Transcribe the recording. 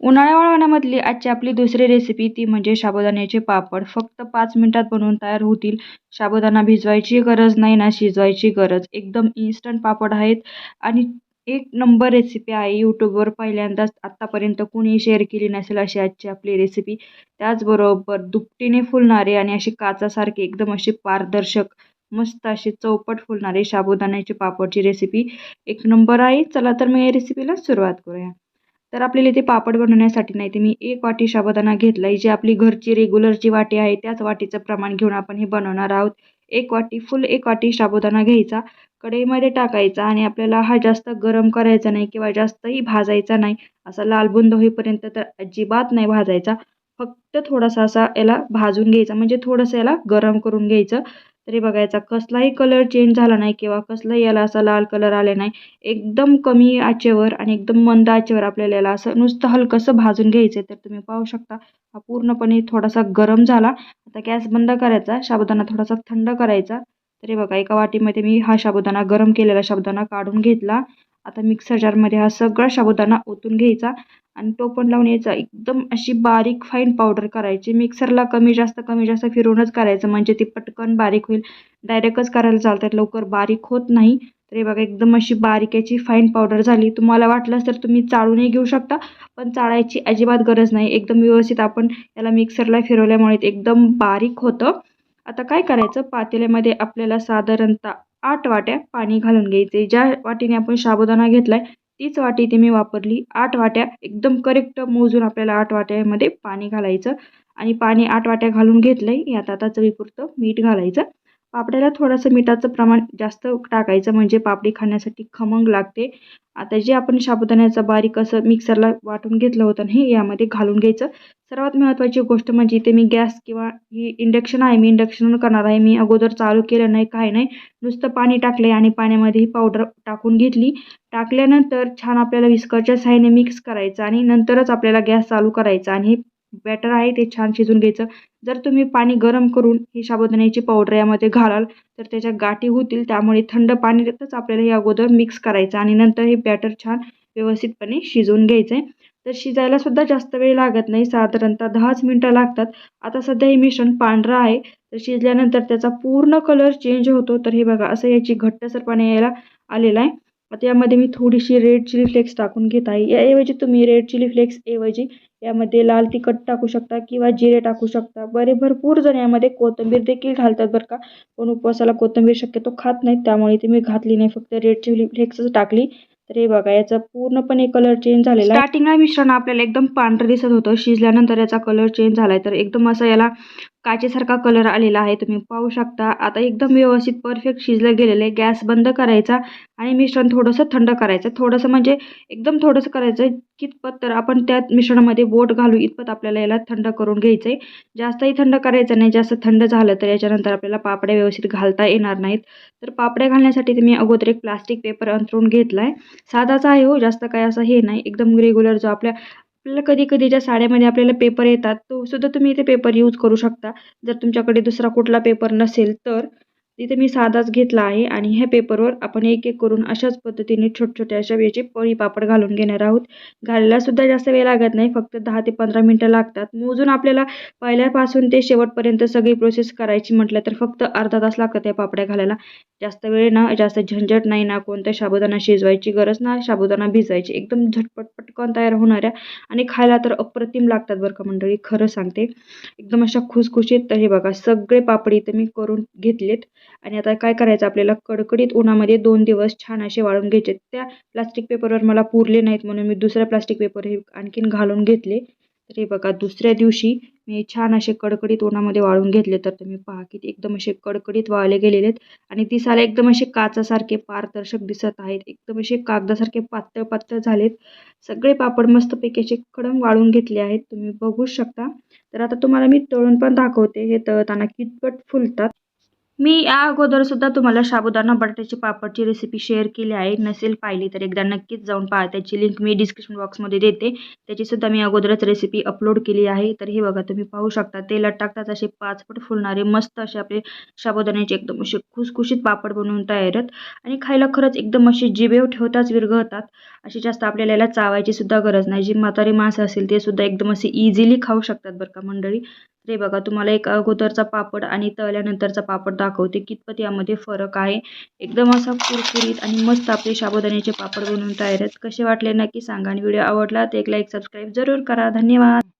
उन्हाळ्या वाळवण्यामधली आजची आपली दुसरी रेसिपी ती म्हणजे साबुदाण्याचे पापड. फक्त पाच मिनिटात बनवून तयार होतील. साबुदाणा भिजवायची गरज नाही ना शिजवायची गरज. एकदम इन्स्टंट पापड आहेत. आणि एक नंबर रेसिपी आहे यूट्यूबवर पहिल्यांदाच. आत्तापर्यंत कोणी शेअर केली नसेल अशी आजची आपली रेसिपी त्याचबरोबर दुपटीने फुलणारे आणि अशी काचासारखे एकदम अशी पारदर्शक मस्त अशी चौपट फुलणारे साबुदाण्याचे पापडची रेसिपी एक नंबर आहे. चला तर मी या रेसिपीला सुरुवात करूया. तर आपल्याला इथे पापड बनवण्यासाठी नाही ते मी एक वाटी साबुदाणा घेतला आहे जी आपली घरची रेग्युलरची वाटी आहे त्याच वाटीचं प्रमाण घेऊन आपण हे बनवणार आहोत. एक वाटी फुल एक वाटी साबुदाणा घ्यायचा कढईमध्ये टाकायचा आणि आपल्याला हा जास्त गरम करायचा नाही किंवा जास्तही भाजायचा नाही असा लालबुंद होईपर्यंत तर अजिबात नाही भाजायचा. फक्त थोडासा असा याला भाजून घ्यायचा म्हणजे थोडंसं याला गरम करून घ्यायचं. तरी बघायचा कसलाही कलर चेंज झाला नाही किंवा कसलाही याला असा लाल कलर आले नाही एकदम कमी आचेवर आणि एकदम मंद आचेवर आपल्याला याला असं नुसतं हलकंसं भाजून घ्यायचं तर तुम्ही पाहू शकता हा पूर्णपणे थोडासा गरम झाला. आता गॅस बंद करायचा साबुदाणा थोडासा थंड करायचा. तरी बघा एका वाटीमध्ये मी हा साबुदाणा गरम केलेला साबुदाणा काढून घेतला. आता मिक्सर जारमध्ये हा सगळा साबुदाणा ओतून घ्यायचा. आणि तो पण लावून यायचा. एकदम अशी बारीक फाईन पावडर करायची. मिक्सरला कमी जास्त कमी जास्त फिरवूनच करायचं. म्हणजे ती पटकन बारीक होईल. डायरेक्टच करायला चालतात लवकर. बारीक होत नाही. तर हे बघा एकदम अशी बारीक याची फाईन पावडर झाली. तुम्हाला वाटलंच तर तुम्ही चाळूनही घेऊ शकता. पण चाळायची अजिबात गरज नाही. एकदम व्यवस्थित आपण याला मिक्सरला फिरवल्यामुळे एकदम बारीक होतं. आता काय करायचं? पातेल्यामध्ये आपल्याला साधारणतः आठ वाट्या पाणी घालून घ्यायचे ज्या वाटीने आपण साबुदाणा घेतला आहे तीच वाटी इथे मी वापरली. आठ वाट्या एकदम करेक्ट मोजून आपल्याला आठ वाट्यामध्ये पाणी घालायचं. आणि पाणी आठ वाट्या घालून घेतलं आहे यात आता चवीपुरतं मीठ घालायचं. पापड्याला थोडंसं मिठाचं प्रमाण जास्त टाकायचं म्हणजे पापडी खाण्यासाठी खमंग लागते. आता जे आपण साबुदाण्याचं बारीक असं मिक्सरला वाटून घेतलं होतं हे यामध्ये घालून घ्यायचं. सर्वात महत्त्वाची गोष्ट म्हणजे इथे मी गॅस किंवा ही इंडक्शन आहे मी इंडक्शनवर करणार आहे. मी अगोदर चालू केलं नाही काय नाही. नुसतं पाणी टाकले आणि पाण्यामध्ये ही पावडर टाकून घेतली. टाकल्यानंतर छान आपल्याला विस्करच्या साहाय्याने मिक्स करायचं आणि नंतरच आपल्याला गॅस चालू करायचा आणि बॅटर आहे ते छान शिजून घ्यायचं. जर तुम्ही पाणी गरम करून ही साबुदाण्याची पावडर यामध्ये घालाल तर त्याच्या गाठी होतील. त्यामुळे थंड पाण्यातच आपल्याला हे अगोदर मिक्स करायचं आणि नंतर हे बॅटर छान व्यवस्थितपणे शिजवून घ्यायचं. आहे तर शिजायला सुद्धा जास्त वेळ लागत नाही. साधारणतः दहाच मिनटं लागतात. आता सध्या हे मिश्रण पांढरं आहे. तर शिजल्यानंतर त्याचा पूर्ण कलर चेंज होतो. तर हे बघा असं याची घट्टसरपणे यायला आलेला आहे. आता यामध्ये मी थोडीशी रेड चिली फ्लेक्स टाकून घेत आहे. याऐवजी तुम्ही रेड चिली फ्लेक्स ऐवजी यामध्ये लाल तिखट टाकू शकता किंवा जिरे टाकू शकता. बरे भरपूर जण यामध्ये कोथिंबीर देखील घालतात बरं का. पण उपवासाला कोथिंबीर शक्यतो खात नाहीत त्यामुळे ती मी घातली नाही. फक्त रेड चिली फ्लेक्सच टाकली. तर हे बघा याचा पूर्णपणे कलर चेंज झालेला स्टार्टिंगला मिश्रण आपल्याला एकदम पांढरं दिसत होतं. शिजल्यानंतर याचा कलर चेंज झालाय. तर एकदम असा याला काचेसारखा कलर आलेला आहे. तुम्ही पाहू शकता. आता एकदम व्यवस्थित परफेक्ट शिजलं गेलेलं आहे गॅस बंद करायचा आणि मिश्रण थोडंसं थंड करायचं. थोडंसं म्हणजे एकदम थोडंसं करायचं कितपत तर आपण त्या मिश्रणामध्ये बोट घालू इतपत आपल्याला याला थंड करून घ्यायचं आहे जास्तही थंड करायचं नाही. जास्त थंड झालं तर याच्यानंतर आपल्याला पापड्या व्यवस्थित घालता येणार नाहीत. तर पापड्या घालण्यासाठी तुम्ही अगोदर एक प्लास्टिक पेपर अंतरून घेतला आहे साधाचा आहे हो जास्त काय असं हे नाही. एकदम रेग्युलर जो आपल्या आपल्याला कधी कधी ज्या साड्यामध्ये आपल्याला पेपर येतात तो सुद्धा तुम्ही इथे पेपर यूज करू शकता. जर तुमच्याकडे दुसरा कुठला पेपर नसेल तर तिथे मी साधाच घेतला आहे आणि ह्या पेपरवर आपण एक एक करून अशाच पद्धतीने छोट छोट्या अशा वेळेचे पळी पापड घालून घेणार आहोत. घालायला सुद्धा जास्त वेळ लागत नाही फक्त दहा ते पंधरा मिनटं लागतात. मोजून आपल्याला पहिल्यापासून ते शेवटपर्यंत सगळी प्रोसेस करायची म्हटलं तर फक्त अर्धा तास लागतात त्या पापड्या घालायला. जास्त वेळ ना जास्त झंझट नाही ना कोणत्या साबुदाणा शिजवायची गरज ना साबुदाणा भिजायची. एकदम झटपट पटकन तयार होणाऱ्या आणि खायला तर अप्रतिम लागतात बरं का मंडळी खरं सांगते. एकदम अशा खुसखुशीत तर हे बघा सगळे पापडी इथे मी करून घेतलेत. आणि आता काय करायचं? आपल्याला कडकडीत उन्हामध्ये दोन दिवस छान असे वाळून घ्यायचे. त्या प्लास्टिक पेपरवर मला पुरले नाहीत म्हणून मी दुसऱ्या प्लास्टिक पेपर हे आणखीन घालून घेतले. तर हे बघा दुसऱ्या दिवशी मी छान असे कडकडीत उन्हामध्ये वाळून घेतले. तर तुम्ही पहा की एकदम असे कडकडीत वाळले गेलेले आहेत आणि दिसायला एकदम असे काचासारखे पारदर्शक दिसत आहेत. एकदम असे कागदासारखे पातळ पातळ झालेत. सगळे पापड मस्तपैकी असे कडम वाळून घेतले आहेत. तुम्ही बघू शकता. तर आता तुम्हाला मी तळून पण दाखवते. हे तळताना कितपट फुलतात. मी या अगोदरसुद्धा तुम्हाला साबुदाणा बटाट्याची पापडची रेसिपी शेअर केली आहे. नसेल पाहिली तर एकदा नक्कीच जाऊन पहा. त्याची लिंक मी डिस्क्रिप्शन बॉक्समध्ये देते. त्याचीसुद्धा मी अगोदरच रेसिपी अपलोड केली आहे. तर हे बघा तुम्ही पाहू शकता. तेलात टाकताच असे पाचपट फुलणारे मस्त असे आपले साबुदाण्याचे एकदम असे खुसखुशीत पापड बनवून तयार आहेत. आणि खायला खरंच एकदम असे जिबेव ठेवताच विरघळतात. अशी जास्त आपल्याला याला चावायची सुद्धा गरज नाही. जी म्हातारी माणसं असेल ते सुद्धा एकदम असे इझिली खाऊ शकतात बरं का मंडळी. हे बघा तुम्हाला एक अगोदरचा पापड आणि तळल्यानंतरचा पापड दाखवते. कितपत यामध्ये फरक आहे? एकदम असा कुरकुरीत आणि मस्त आपले साबुदाण्याचे पापड बनवून तयार आहेत. कसे वाटले नक्की सांगा आणि व्हिडिओ आवडला तर एक लाईक सबस्क्राईब जरूर करा. धन्यवाद!